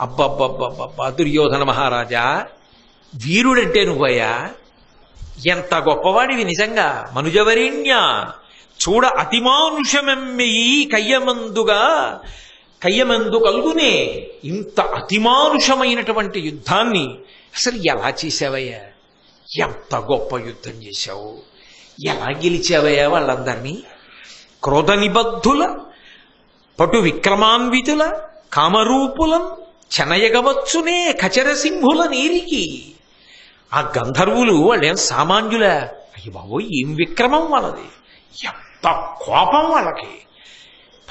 అబ్బబ్బబ్బబ్బబ్బా దుర్యోధన మహారాజా వీరుడంటే నువ్వయ్యా? ఎంత గొప్పవాడివి నిజంగా మనుజవరిణ్య. చూడ అతిమానుషమెమ్మెయి కయ్యమందుగా కయ్యమందు కలుగునే. ఇంత అతిమానుషమైనటువంటి యుద్ధాన్ని అసలు ఎలా చేసావయ్యా ఎంత గొప్ప యుద్ధం చేశావు? ఎలా గెలిచావయ్యా వాళ్ళందరినీ? క్రోధ నిబద్ధుల పటు విక్రమాన్వితుల కామరూపులం చెనయగవచ్చునే కచరసింహుల నీరికి. ఆ గంధర్వులు వాళ్ళేం సామాన్యులే? అయ్యి బాబోయ్ ఏం విక్రమం వాళ్ళది? ఎంత కోపం వాళ్ళకి.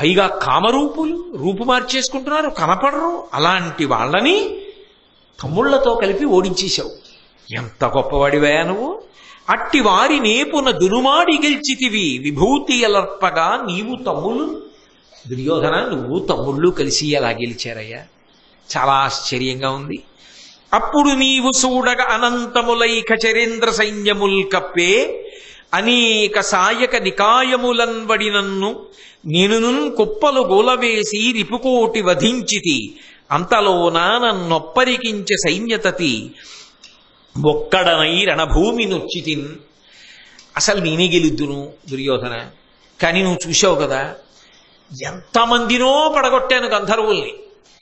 పైగా కామరూపులు రూపు మార్చేసుకుంటున్నారు కనపడరు. అలాంటి వాళ్ళని తమ్ముళ్ళతో కలిపి ఓడించేశావు. ఎంత గొప్పవాడివే నువ్వు. అట్టి వారి నేపున దునుమాడి గెలిచితివి. విభూతి ఎలర్పగా నీవు తమ్ముళ్ళు. దుర్యోధన నువ్వు తమ్ముళ్ళు కలిసి ఎలా గెలిచారయ్యా? చాలా ఆశ్చర్యంగా ఉంది. అప్పుడు నీవు చూడగ అనంతములైక చరేంద్ర సైన్యముల్ కప్పే అనేక సాయక నికాయములన్వడి నన్ను నేనును కుప్పలు గోలవేసి రిపుకోటి వధించితి. అంతలోన నన్నొప్పరికించే సైన్యతతి. ఒక్కడనై రణభూమి నొచ్చితిన్. అసలు నేనే గెలుద్దును దుర్యోధన? కానీ నువ్వు చూసావు కదా ఎంతమందినో పడగొట్టాను గంధర్వుల్ని.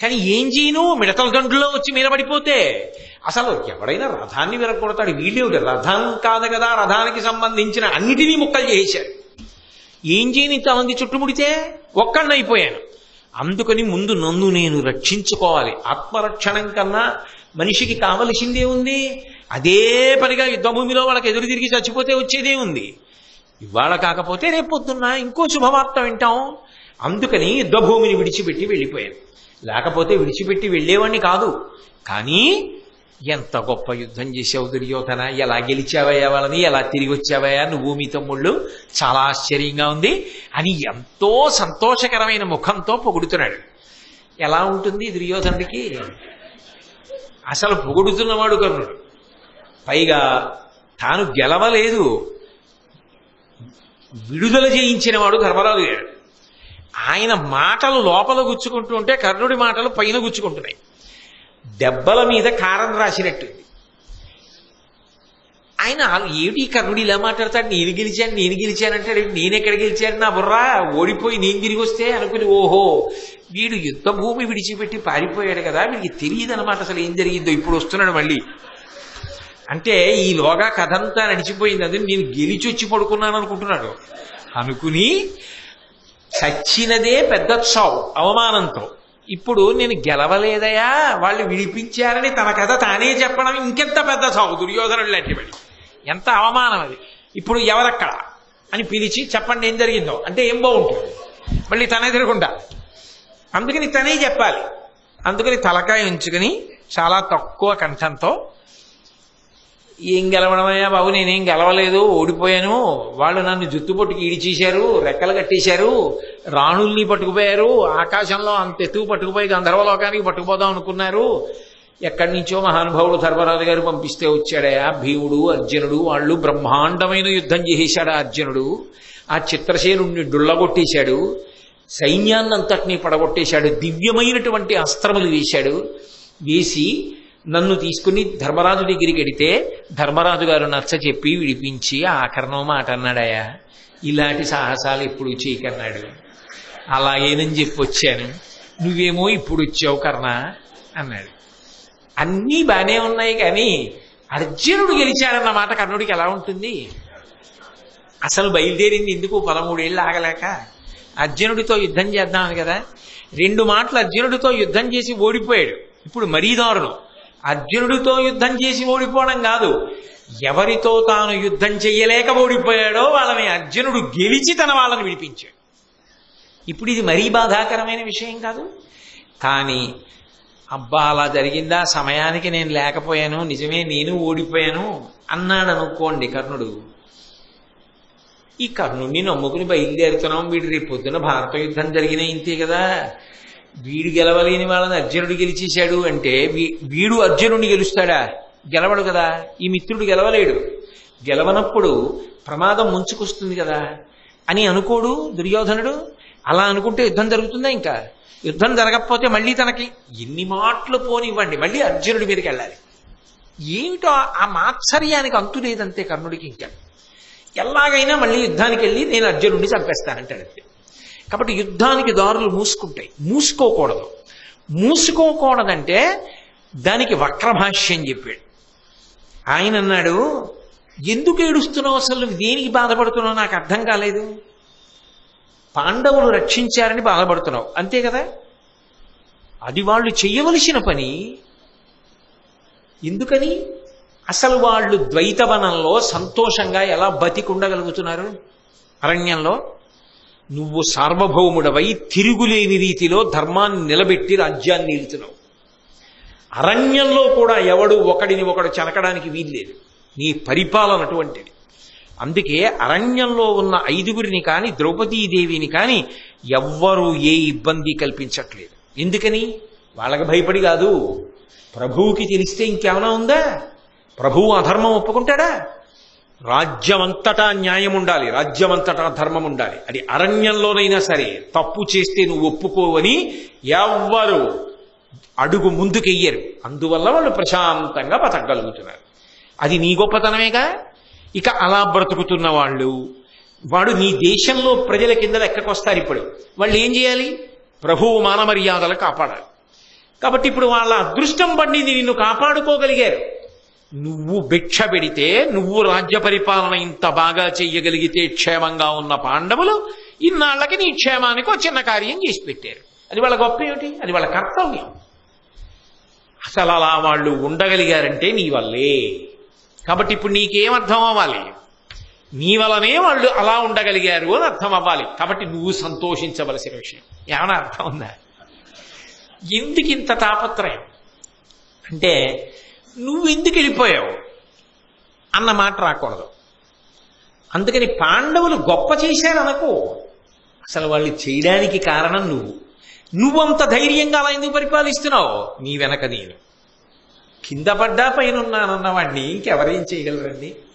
కానీ ఏం చేయను? మిడతల గంటలో వచ్చి మీద పడిపోతే అసలు ఎవడైనా రథాన్ని విరగొడతాడు. వీళ్ళేవిటి రథం కాదు కదా. రథానికి సంబంధించిన అన్నిటినీ ముక్కలు చేశారు ఏం చేయను ఇంతమంది చుట్టుముడితే? ఒక్కడినైపోయాను అందుకని ముందు నన్ను నేను రక్షించుకోవాలి. ఆత్మరక్షణం కన్నా మనిషికి కావలసిందే ఉంది. అదే పనిగా యుద్ధభూమిలో వాళ్ళకి ఎదురు తిరిగి చచ్చిపోతే వచ్చేదే ఉంది. ఇవాళ కాకపోతే రేపు పొద్దున్న ఇంకో శుభవార్త వింటాం. అందుకని యుద్ధభూమిని విడిచిపెట్టి వెళ్ళిపోయాను. లేకపోతే విడిచిపెట్టి వెళ్ళేవాడిని కాదు. కానీ ఎంత గొప్ప యుద్ధం చేసావు దుర్యోధన? ఎలా గెలిచావయ్యా వాళ్ళని? ఎలా తిరిగి వచ్చావయ్యా నువ్వు మీ తమ్ముళ్ళు? చాలా ఆశ్చర్యంగా ఉంది. అని ఎంతో సంతోషకరమైన ముఖంతో పొగుడుతున్నాడు. ఎలా ఉంటుంది దుర్యోధనుడికి? అసలు పొగుడుతున్నవాడు కర్ణుడు. పైగా తాను గెలవలేదు. విడుదల చేయించిన వాడు ధర్మరాజు గారు ఆయన మాటలు లోపల గుచ్చుకుంటూ ఉంటే కర్ణుడి మాటలు పైన గుచ్చుకుంటున్నాయి. దెబ్బల మీద కారం రాసినట్టు ఆయన ఏమిటి కర్ణుడు ఇలా మాట్లాడతాడు? నేను గెలిచాను నేను గెలిచానంటే నేను ఎక్కడ గెలిచాను? నా బుర్రా ఓడిపోయి నేను తిరిగి వస్తే అనుకుని ఓహో వీడు యుద్ధ భూమి విడిచిపెట్టి పారిపోయాడు కదా. వీడికి తెలియదు అనమాట అసలు ఏం జరిగిందో. ఇప్పుడు వస్తున్నాడు మళ్ళీ. అంటే ఈలోగా కథ అంతా నడిచిపోయింది. అది నేను గెలిచి వచ్చి పడుకున్నాను అనుకుంటున్నాడు. అనుకుని చచ్చినదే పెద్ద చావు అవమానంతో. ఇప్పుడు నేను గెలవలేదయా? వాళ్ళు విడిపించారని తన కథ తానే చెప్పడం ఇంకెంత పెద్ద చావు దుర్యోధనుడు లాంటివాడు. ఎంత అవమానం అది. ఇప్పుడు ఎవరక్కడ? అని పిలిచి చెప్పండి ఏం జరిగిందో. అంటే ఏం బాగుంటుంది? మళ్ళీ తనే తిరగకుండా అందుకని తనే చెప్పాలి. అందుకని తలకాయ ఉంచుకుని చాలా తక్కువ కంఠంతో ఏం గెలవడమయ్యా బాబు? నేనేం గెలవలేదు ఓడిపోయాను. వాళ్ళు నన్ను జుత్తు పట్టుకు ఈడిచేశారు రెక్కలు కట్టేశారు రాణుల్ని పట్టుకుపోయారు ఆకాశంలో అంత ఎత్తుకు పట్టుకుపోయి గంధర్వలోకానికి పట్టుకుపోదాం అనుకున్నారు. ఎక్కడి నుంచో మహానుభావుడు ధర్మరాజు గారు పంపిస్తే వచ్చాడయా? భీముడు అర్జునుడు వాళ్ళు బ్రహ్మాండమైన యుద్ధం చేసేశాడు ఆ అర్జునుడు. ఆ చిత్రసేనుడిని డుల్లగొట్టేశాడు. సైన్యాన్నంతటినీ పడగొట్టేశాడు. దివ్యమైనటువంటి అస్త్రములు వేశాడు. వేసి నన్ను తీసుకుని ధర్మరాజు దగ్గరికి వెడితే ధర్మరాజు గారు నచ్చ చెప్పి విడిపించి ఆఖరణం మాట అన్నాడయా ఇలాంటి సాహసాలు ఎప్పుడు చేయకన్నాడు. అలాగేనని చెప్పి వచ్చాను. నువ్వేమో ఇప్పుడు వచ్చావు కర్ణ అన్నాడు. అన్నీ బాగానే ఉన్నాయి కానీ అర్జునుడు గెలిచాడన్న మాట కర్ణుడికి ఎలా ఉంటుంది? అసలు బయలుదేరింది ఎందుకు పదమూడేళ్ళు ఆగలేక? అర్జునుడితో యుద్ధం చేద్దామని కదా? రెండు మాటలు అర్జునుడితో యుద్ధం చేసి ఓడిపోయాడు. ఇప్పుడు మరీ దారుణం. అర్జునుడితో యుద్ధం చేసి ఓడిపోవడం కాదు. ఎవరితో తాను యుద్ధం చెయ్యలేక ఓడిపోయాడో వాళ్ళని అర్జునుడు గెలిచి తన వాళ్ళని విడిపించాడు. ఇప్పుడు ఇది మరీ బాధాకరమైన విషయం కాదు. కానీ అబ్బా అలా జరిగిందా? సమయానికి నేను లేకపోయాను. నిజమే నేను ఓడిపోయాను అన్నాడు అనుకోండి కర్ణుడు. ఈ కర్ణుడిని నమ్ముకుని బయలుదేరుతున్నాం వీడు. రేపు పొద్దున భారత యుద్ధం జరిగిన ఇంతే కదా. వీడు గెలవలేని వాళ్ళని అర్జునుడు గెలిచేశాడు అంటే వీ- వీడు అర్జునుడిని గెలుస్తాడా? గెలవడు కదా. ఈ మిత్రుడు గెలవలేడు. గెలవనప్పుడు ప్రమాదం ముంచుకొస్తుంది కదా అని అనుకోడు దుర్యోధనుడు. అలా అనుకుంటే యుద్ధం జరుగుతుందా ఇంకా? యుద్ధం జరగకపోతే మళ్ళీ తనకి ఎన్ని మాటలు పోనివ్వండి. మళ్ళీ అర్జునుడి మీదకి వెళ్ళాలి. ఏమిటో ఆ- ఆ మాత్సర్యానికి అంతు లేదంతే కర్ణుడికి ఇంకా. ఎలాగైనా మళ్ళీ యుద్ధానికి వెళ్ళి నేను అర్జునుడిని చంపేస్తానంటాడు అంతే. కాబట్టి యుద్ధానికి దారులు మూసుకుంటాయి. మూసుకోకూడదు. మూసుకోకూడదంటే దానికి వక్రభాష్యం చెప్పాడు. ఆయన అన్నాడు ఎందుకు ఏడుస్తున్నావు అసలు? దేనికి బాధపడుతున్నావు? నాకు అర్థం కాలేదు. పాండవులు రక్షించారని బాధపడుతున్నావు. అంతే కదా? అది వాళ్ళు చేయవలసిన పని. ఎందుకని? అసలు వాళ్ళు ద్వైతవనంలో సంతోషంగా ఎలా బతికుండగలుగుతున్నారు? అరణ్యంలో నువ్వు సార్వభౌముడవై తిరుగులేని రీతిలో ధర్మాన్ని నిలబెట్టి రాజ్యాన్ని నిలుతున్నావు అరణ్యంలో కూడా ఎవడు ఒకడిని ఒకడు చనకడానికి వీల్లేదు. నీ పరిపాలన అటువంటిది. అందుకే అరణ్యంలో ఉన్న ఐదుగురిని కాని ద్రౌపదీదేవిని కాని ఎవ్వరూ ఏ ఇబ్బంది కల్పించట్లేదు. ఎందుకని? వాళ్ళకి భయపడి కాదు. ప్రభువుకి తెలిస్తే ఇంకేమైనా ఉందా? ప్రభువు అధర్మం ఒప్పుకుంటాడా? రాజ్యమంతటా న్యాయం ఉండాలి రాజ్యమంతటా ధర్మం ఉండాలి అది అరణ్యంలోనైనా సరే తప్పు చేస్తే నువ్వు ఒప్పుకోవని ఎవ్వరు అడుగు ముందుకెయ్యరు. అందువల్ల వాళ్ళు ప్రశాంతంగా బతకగలుగుతున్నారు. అది నీ గొప్పతనమేగా? ఇక అలా బ్రతుకుతున్న వాళ్ళు వాడు నీ దేశంలో ప్రజల కింద లెక్కకొస్తారు ఇప్పుడు? వాళ్ళు ఏం చేయాలి? ప్రభువు మానమర్యాదలు కాపాడాలి. కాబట్టి ఇప్పుడు వాళ్ళ అదృష్టం పండింది నిన్ను కాపాడుకోగలిగారు. నువ్వు భిక్ష పెడితే నువ్వు రాజ్య పరిపాలన ఇంత బాగా చెయ్యగలిగితే క్షేమంగా ఉన్న పాండవులు ఇన్నాళ్ళకి నీ క్షేమానికి ఒక చిన్న కార్యం చేసి పెట్టారు. అది వాళ్ళ గొప్ప ఏమిటి? అది వాళ్ళ కర్తవ్యం. అసలు అలా వాళ్ళు ఉండగలిగారంటే నీ వల్లే. కాబట్టి ఇప్పుడు నీకేం అర్థం అవ్వాలి? నీ వలనే వాళ్ళు అలా ఉండగలిగారు అని అర్థం అవ్వాలి. కాబట్టి నువ్వు సంతోషించవలసిన విషయం. ఏమైనా అర్థం ఉందా? ఎందుకు ఇంత తాపత్రయం? అంటే నువ్వు ఎందుకు వెళ్ళిపోయావు అన్న మాట రాకూడదు. అందుకని పాండవులు గొప్ప చేశారనుకో అసలు వాళ్ళు చేయడానికి కారణం నువ్వు. నువ్వంత ధైర్యంగా అలా ఎందుకు పరిపాలిస్తున్నావు? నీ వెనక నేను. కింద పడ్డా పైన ఉన్నానన్నవాడిని ఇంకెవరేం చేయగలరండి?